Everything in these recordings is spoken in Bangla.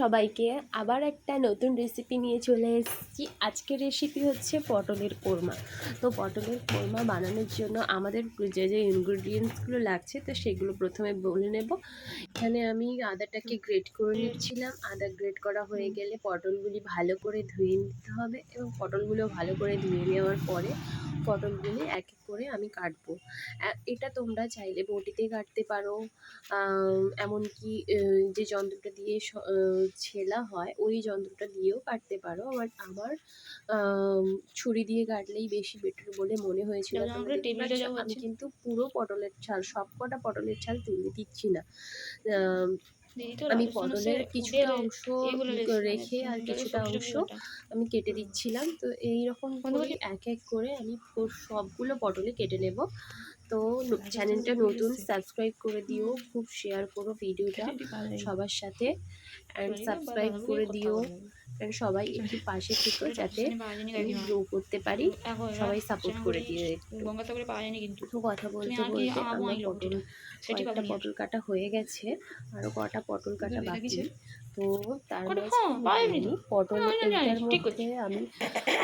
সবাইকে আবার একটা নতুন রেসিপি নিয়ে চলে এসেছি। আজকের রেসিপি হচ্ছে পটলের কোরমা। তো পটলের কোরমা বানানোর জন্য আমাদের যে যে ইনগ্রিডিয়েন্টসগুলো লাগছে, তো সেগুলো প্রথমে বলে নেব। এখানে আমি আদাটাকে গ্রেট করে নিচ্ছিলাম। আদা গ্রেট করা হয়ে গেলে পটলগুলি ভালো করে ধুয়ে নিতে হবে এবং পটলগুলো ভালো করে ধুয়ে নেওয়ার পরে পটলগুলি এক এক করে আমি কাটবো। এটা তোমরা চাইলে বটিতে কাটতে পারো। এমনকি যে যন্ত্রটা দিয়ে ছেলা হয় ওই যন্ত্রটা দিয়েও কাটতে পারো। বাট আমার আম, ছুরি দিয়ে কাটলেই বেশি বেটার বলে মনে হয়েছিল। আমি কিন্তু পুরো পটলের ছাল সব কটা পটলের ছাল তুলে দিচ্ছি না। আম, পটলের কিছুটা অংশ রেখে আর কিছুটা অংশ আমি কেটে দিচ্ছিলাম। তো এই রকম করে এক এক করে আমি সবগুলো পটলে কেটে নেব। তো আচ্ছা, চ্যানেলটা আচ্ছা, নতুন সাবস্ক্রাইব করে দিও খুব শেয়ার করো ভিডিওটা সবার সাথে। অ্যান্ড সাবস্ক্রাইব করে দিও। And সবাই একটু পাশে থেকো যাতে গ্রো করতে পারি। সবাই সাপোর্ট করে দিয়ে কিন্তু। কথা বলতে বলতে আম আমার পটল কয়েকটা পটল কাটা হয়ে গেছে আরও কটা পটল কাটা বাকি। তো তার মাঝে হ্যাঁ। পটল মধ্যে আমি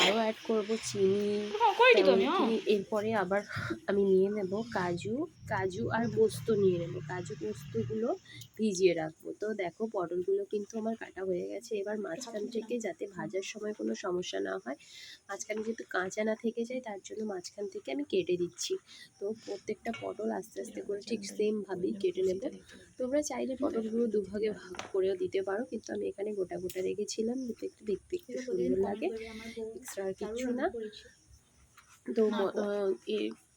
আরও অ্যাড করব চিনি হ্যাঁ হ্যাঁ। এরপরে আবার আমি নিয়ে নেব কাজু। কাজু আর পোস্ত নিয়ে নেব। কাজু পোস্তগুলো ভিজিয়ে রাখব। তো দেখো পটলগুলো কিন্তু আমার কাটা হয়ে গেছে। এবার মাঝখান থেকে যাতে ভাজার সময় কোনো সমস্যা না হয়। মাঝখানে যেহেতু কাঁচা না থেকে যায় তার জন্য মাঝখান থেকে আমি কেটে দিচ্ছি। তো প্রত্যেকটা পটল আস্তে আস্তে করে ঠিক সেমভাবেই কেটে নেব। তোমরা চাইলে পটলগুলো দুভাগে ভাগ করেও দিতে পারো কিন্তু আমি এখানে গোটা গোটা রেখেছিলাম যাতে একটু দেখতে একটু সুন্দর লাগে। এক্সট্রা আর কিছু না। তো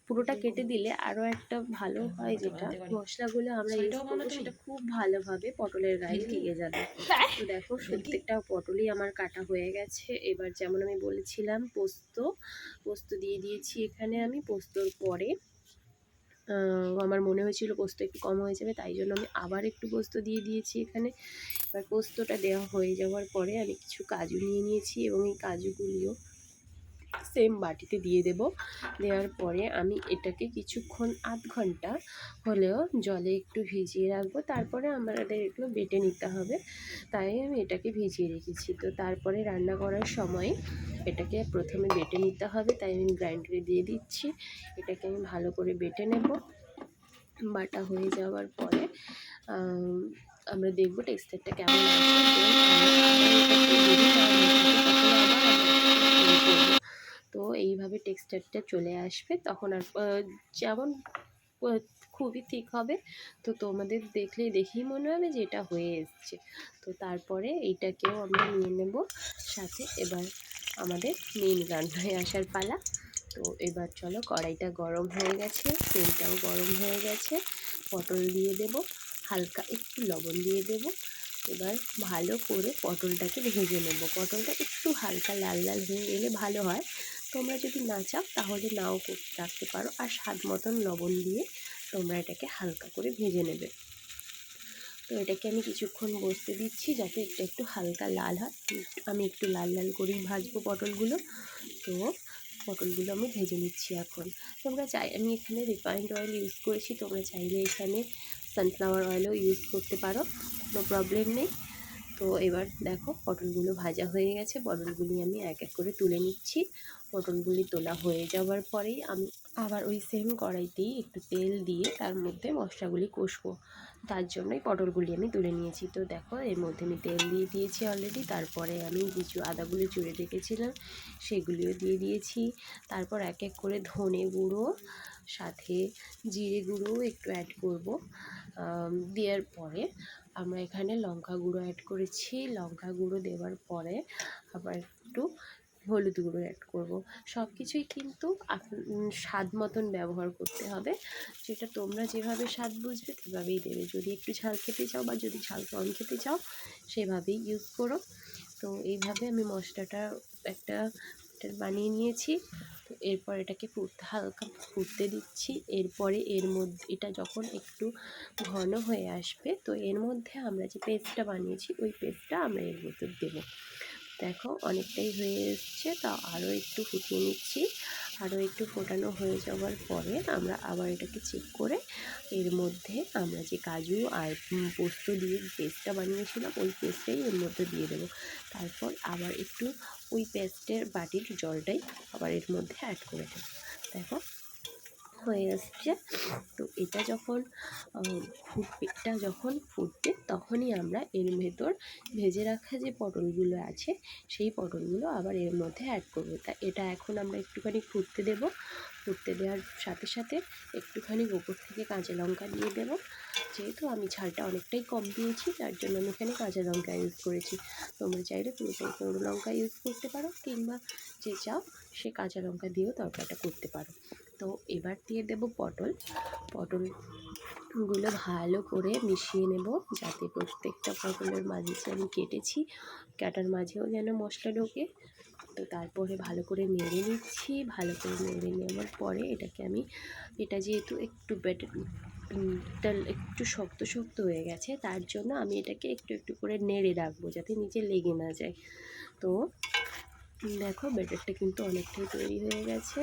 পুরোটা কেটে দিলে আরও একটা ভালো হয় যেটা। মশলাগুলো আমরা ইউজ করব সেটা খুব ভালোভাবে পটলের গায়ে লেগে যাবে। তো দেখো প্রত্যেকটা পটলই আমার কাটা হয়ে গেছে। এবার যেমন আমি বলেছিলাম পোস্ত। পোস্ত দিয়ে দিয়েছি এখানে আমি পোস্তর পরে। আমার মনে হয়েছিল পোস্ত একটু কম হয়ে যাবে তাই জন্য আমি আবার একটু পোস্ত দিয়ে দিয়েছি এখানে। এবার পোস্তটা দেওয়া হয়ে যাওয়ার পরে আমি কিছু কাজু নিয়ে নিয়েছি এবং এই কাজুগুলিও সেম বাটিতে দিয়ে দেব। দেওয়ার পরে আমি এটাকে কিছুক্ষণ আধ ঘণ্টা হলেও জলে একটু ভিজিয়ে রাখব। তারপরে আমাদের এগুলো বেটে নিতে হবে। তাই আমি এটাকে ভিজিয়ে রেখেছি। তো তারপরে রান্না করার সময় এটাকে প্রথমে বেটে নিতে হবে। তাই আমি গ্রাইন্ডারে দিয়ে দিচ্ছি। এটাকে আমি ভালো করে বেটে নেব। বাটা হয়ে যাওয়ার পরে আমরা দেখব টেক্সচারটা কেমন আছে। তো এইভাবে টেক্সচারটা চলে আসবে। তখন আর যেমন খুবই ঠিক হবে। তো তোমাদের দেখলেই, দেখেই মনে হবে যে এটা হয়ে এসছে। তো তারপরে এইটাকেও আমরা নিয়ে নেব সাথে। এবার আমাদের মেন রান্নায় আসার পালা। তো এবার চলো, কড়াইটা গরম হয়ে গেছে, তেলটাও গরম হয়ে গেছে। পটল দিয়ে দেব, হালকা একটু লবণ দিয়ে দেব। এবার ভালো করে পটলটাকে ভেজে নেব। পটলটা একটু হালকা লাল লাল হয়ে গেলে ভালো হয়। তোমরা যদি না চাও, তাহলে নাও রাখতে পারো। আর স্বাদ মতন লবণ দিয়ে তোমরা এটাকে হালকা করে ভেজে নেবে। তো এটাকে আমি কিছুক্ষণ বসতে দিচ্ছি যাতে এটা একটু হালকা লাল হয়। আমি একটু লাল লাল করেই ভাজবো পটলগুলো। তো পটলগুলো আমি ভেজে নিচ্ছি এখন। তোমরা চাই আমি এখানে রিফাইন্ড অয়েল ইউজ করেছি। তোমরা চাইলে এখানে সানফ্লাওয়ার অয়েলও ইউজ করতে পারো। কোনো প্রবলেম নেই। তো এবার দেখো পটলগুলো ভাজা হয়ে গেছে। পটলগুলি আমি এক এক করে তুলে নিচ্ছি। পটলগুলি তোলা হয়ে যাওয়ার পরেই আমি আবার ওই সেম কড়াইতেই একটু তেল দিয়ে তার মধ্যে মশলাগুলি কষবো। তার জন্যই পটলগুলি আমি তুলে নিয়েছি। তো দেখো এর মধ্যে আমি তেল দিয়ে দিয়েছি অলরেডি তারপরে আমি কিছু আদাগুলো চুড়ে রেখেছিলাম, সেগুলিও দিয়ে দিয়েছি। তারপর এক এক করে ধনে গুঁড়ো সাথে জিরে গুঁড়োও একটু অ্যাড করব। দেওয়ার পরে আমরা এখানে লঙ্কা গুঁড়ো অ্যাড করেছি। লঙ্কা গুঁড়ো দেওয়ার পরে আবার একটু হলুদ গুঁড়ো অ্যাড করব। সব কিছুই কিন্তু স্বাদ মতন ব্যবহার করতে হবে। যেটা তোমরা যেভাবে স্বাদ বুঝবে সেভাবেই দেবে। যদি একটু ঝাল খেতে চাও বা যদি ঝাল কম খেতে চাও, সেভাবেই ইউজ করো। তো এইভাবে আমি মশলাটা একটা একটা বানিয়ে নিয়েছি। তো এরপর এটাকে ফুটতে হালকা ফুটতে দিচ্ছি। এরপরে এর মধ্যে, এটা যখন একটু ঘন হয়ে আসবে, তো এর মধ্যে আমরা যে পেস্টটা বানিয়েছি, ওই পেস্টটা আমরা এর মধ্যে দেবো। দেখো অনেকটাই হয়ে এসছে। তা আরও একটু ফুটিয়ে নিচ্ছি। আরও একটু ফোটানো হয়ে যাওয়ার পরে আমরা আবার এটাকে চেক করে এর মধ্যে আমরা যে কাজু আর পোস্ত দিয়ে পেস্টটা বানিয়েছিলাম, ওই পেস্টটাই এর মধ্যে দিয়ে দেবো। তারপর আবার একটু ওই পেস্টের বাটির জলটাই আবার এর মধ্যে অ্যাড করে দেবো। দেখো হয়ে আসছে তো এটা যখন ফুটবে এটা যখন ফুটবে, তখনই আমরা এর ভেতর ভেজে রাখা যে পটলগুলো আছে, সেই পটলগুলো আবার এর মধ্যে অ্যাড করব। তা এটা এখন আমরা একটুখানি ফুটতে দেব। ফুটতে দেওয়ার সাথে সাথে একটুখানি গোবর থেকে কাঁচা লঙ্কা দিয়ে দেবো। যেহেতু আমি ঝালটা অনেকটাই কম দিয়েছি, তার জন্য আমি এখানে কাঁচা লঙ্কা ইউজ করেছি। তোমরা চাইলে পুরোটাই সরু লঙ্কা ইউজ করতে পারো, কিংবা যে চাও সে কাঁচা লঙ্কা দিয়েও তরকারিটা করতে পারো। তো এবার দিয়ে দেব পটল। পটলগুলো ভালো করে মিশিয়ে নেব যাতে প্রত্যেকটা পটলের মাঝে আমি কেটেছি। কাটার মাঝেও যেন মশলা ঢোকে। তো তারপরে ভালো করে নেড়ে নিচ্ছি। ভালো করে নেড়ে নেওয়ার পরে এটাকে আমি, এটা যেহেতু একটু বেটার একটু শক্ত শক্ত হয়ে গেছে, তার জন্য আমি এটাকে একটু একটু করে নেড়ে রাখব যাতে নিচে লেগে না যায়। তো দেখো, ব্যাটারটা কিন্তু অনেকটাই তৈরি হয়ে গেছে।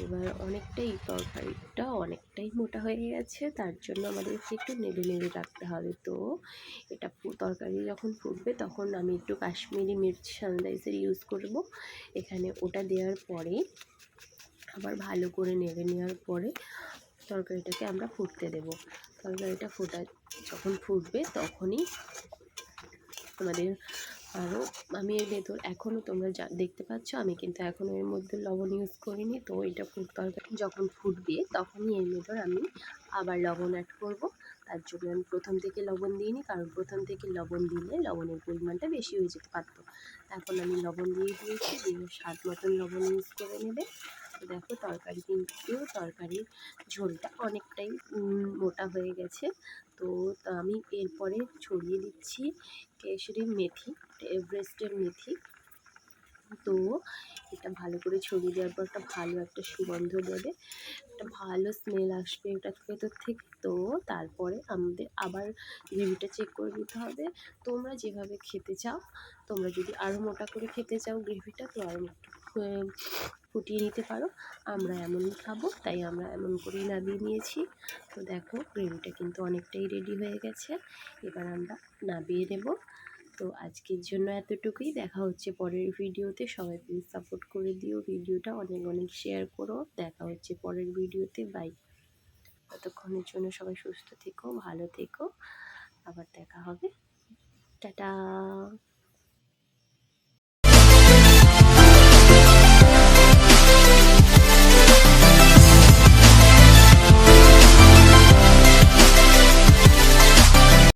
এবার অনেকটাই তরকারিটা অনেকটাই মোটা হয়ে গেছে, তার জন্য আমাদেরকে একটু নেড়ে নেড়ে রাখতে হবে। তো এটা তরকারি যখন ফুটবে তখন আমি একটু কাশ্মীরি মির্চ সানরাইজার ইউজ করব। এখানে ওটা দেওয়ার পরে, আবার ভালো করে নেড়ে নেওয়ার পরে তরকারিটাকে আমরা ফুটতে দেব। তরকারিটা ফোটা, যখন ফুটবে তখনই আমাদের আরও আমি এর ভেতর এখনও তোমরা যা, দেখতে পাচ্ছ, আমি কিন্তু এখনও এর মধ্যে লবণ ইউজ করিনি, তো এটা ফুট তরকারি যখন ফুটবে তখনই এর ভেতর আমি আবার লবণ অ্যাড করব। তার জন্য আমি প্রথম থেকে লবণ দিইনি, কারণ প্রথম থেকে লবণ দিলে লবণের পরিমাণটা বেশি হয়ে যেতে পারতো। এখন আমি লবণ দিয়ে দিয়েছি, দিয়ে স্বাদ মতন লবণ ইউজ করে নেবে। দেখো তরকারি কিন্তু, তরকারির ঝোলটা অনেকটাই মোটা হয়ে গেছে। তো আমি এরপরে ছড়িয়ে দিচ্ছি কেশরি মেথি এভারেস্টের মেথি। তো এটা ভালো করে ছড়িয়ে দেওয়ার পর একটা ভালো একটা সুগন্ধ দেবে একটা ভালো স্মেল আসবে এটার ভেতর থেকে। তো তারপরে আমাদের আবার গ্রেভিটা চেক করে নিতে হবে। তোমরা যেভাবে খেতে চাও তোমরা যদি আরও মোটা করে খেতে চাও গ্রেভিটা তো আরও একটু আহ, ফুটিয়ে নিতে পারো। আমরা এমনই খাব, তাই আমরা এমন করেই নামিয়ে নিয়েছি। তো দেখো, গ্রেভিটা কিন্তু অনেকটাই রেডি হয়ে গেছে। এবার আমরা নামিয়ে নেব। তো আজকের জন্য এতটুকুই। দেখা হচ্ছে পরের ভিডিওতে। সবাই প্লিজ সাপোর্ট করে দিও ভিডিওটা। অনেক অনেক শেয়ার করো। দেখা হচ্ছে পরের ভিডিওতে। বাই ততক্ষণের জন্য সবাই সুস্থ থেকো, ভালো থেকো। আবার দেখা হবে। টাটা।